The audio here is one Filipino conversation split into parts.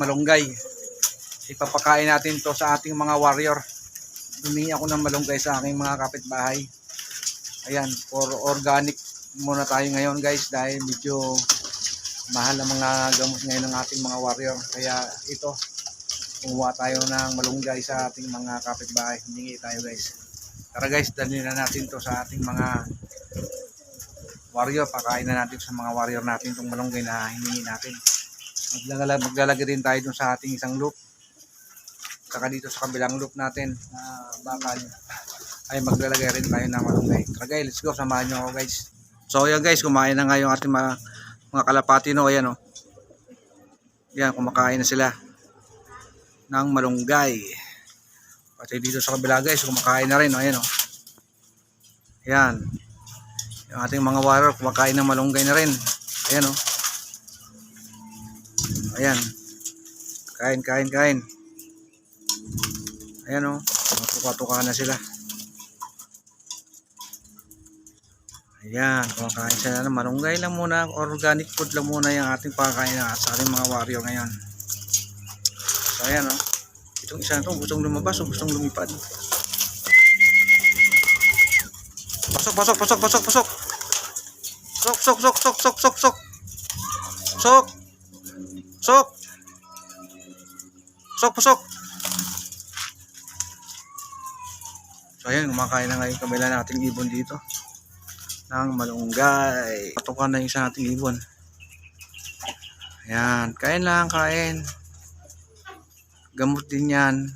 malunggay. Ipapakain natin to sa ating mga warrior. Humingi ako ng malunggay sa aking mga kapitbahay. Ayan, for organic muna tayo ngayon guys dahil medyo mahal ang mga gamot ngayon ng ating mga warrior. Kaya ito, kumuha tayo ng malunggay sa ating mga kapitbahay. Humingi tayo guys. Tara guys, dalhin na natin to sa ating mga warrior. Pakain na natin sa mga warrior natin itong malunggay na hiningi natin. Maglalagay, maglalagay din tayo dun sa ating isang loop. Saka dito sa kabilang loop natin na bakal ay maglalagay rin tayo ng malunggay. Tara guys, let's go. Samahan nyo ako guys. So yan guys, kumain na nga yung ating mga, mga kalapati no. Ayan o. Yan, kumakain na sila ng malunggay. Pati dito sa kabila guys, kumakain na rin. O, ayan o. Yan. Yung ating mga warrior, kumakain ng malunggay na rin. Ayan o. Ayan. Kain, kain, kain. Ayan o. Tuka-tuka na sila. Ayan, kumakain sila ng malunggay lang muna. Organic food lang muna yung ating pagkain na sa ating mga warrior ngayon. So ayan o. Itong isa na to, gustong lumabas o gustong lumipad. Pasok, pasok, pasok, pasok, pasok. Sok, sok, sok, sok, sok, sok, sok. Sok. Sok. Sok, pasok. So ayan, kumakain na ngayon kabila nating ibon dito. Ng malunggay. Patukan na yung isa nating ibon. Ayan, kain lang, kain. Gamot din yan.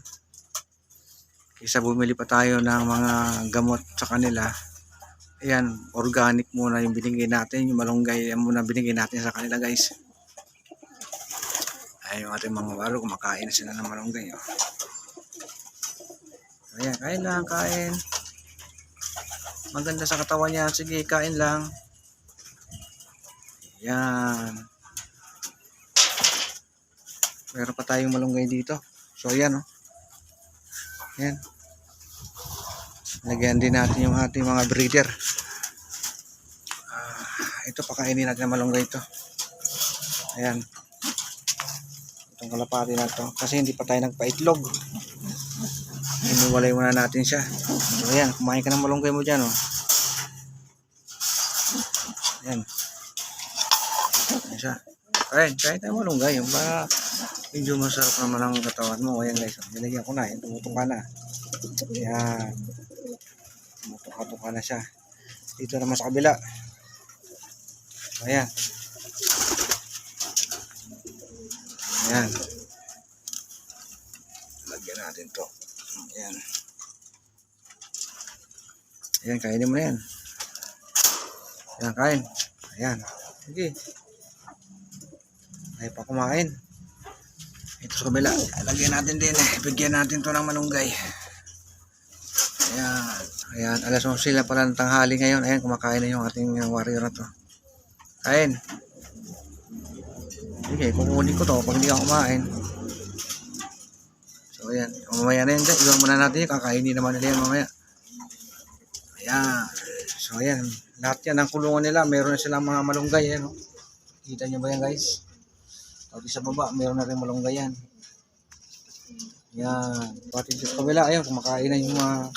Kaysa bumili pa tayo ng mga gamot sa kanila. Ayan, organic muna yung binigay natin. Yung malunggay muna binigay natin sa kanila guys. Ayan yung ating mga waro. Kumakain na sila ng malunggay. Oh. Ayan, kain lang, kain. Maganda sa katawan niya. Sige, kain lang. Ayan. Meron pa tayong malunggay dito. So, ayan, oh. Ayan. Lagyan din natin yung ating mga breeder. Ah, ito, pakainin natin ang malunggay ito. Ayan. Itong kalapati na to. Kasi hindi pa tayo nagpaitlog. Iniwalay muna natin siya. So, ayan. Kumain ka ng malunggay mo dyan, oh. Ayan. Ayan siya. Kain, kain tayo malunggay. Yung para medyo masarap naman ang katawan mo. Ayan guys, nilagyan ko na. Ayan, tumutok ka na. Ayan. Tumutok-tuka na siya. Dito naman sa kabila. Ayan. Ayan. Lagyan natin to. Ayan. Ayan, kainin mo na yan. Ayan, kain. Ayan. Sige. Ay pa kumain. Ito sa kabila. Lagyan natin din eh. Bigyan natin to ng malunggay. Ayan. Ayan. Alas 11 sila pala ng tanghali ngayon. Ayan. Kumakain na yung ating warrior na to. Kain. Sige. Kukunin ko to pag hindi ka kumain. So ayan. Mamaya na yan. Iwan muna natin yun. Kakainin naman nila yan mamaya. Ayan. So ayan. Lahat yan ng kulungan nila. Meron na silang mga malunggay. Ayan. Oh. Kita nyo ba yan guys? Pati sa baba, meron na rin malunggay yan. Yan. Pati sa kabila, ayun, kumakain na yung mga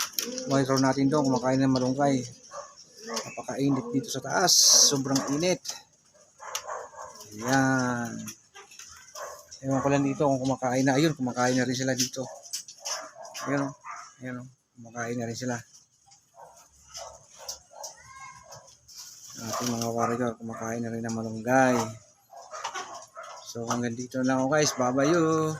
monitor natin doon, kumakain ng malunggay. Napakainit dito sa taas. Sobrang init. Yan. Ewan ko lang dito kung kumakain na. Ayun, kumakain na rin sila dito. Ayun o. Ayun o. Kumakain na rin sila. Ating mga warrior, kumakain na rin ng malunggay. So hanggang dito lang ako guys. Bye bye you.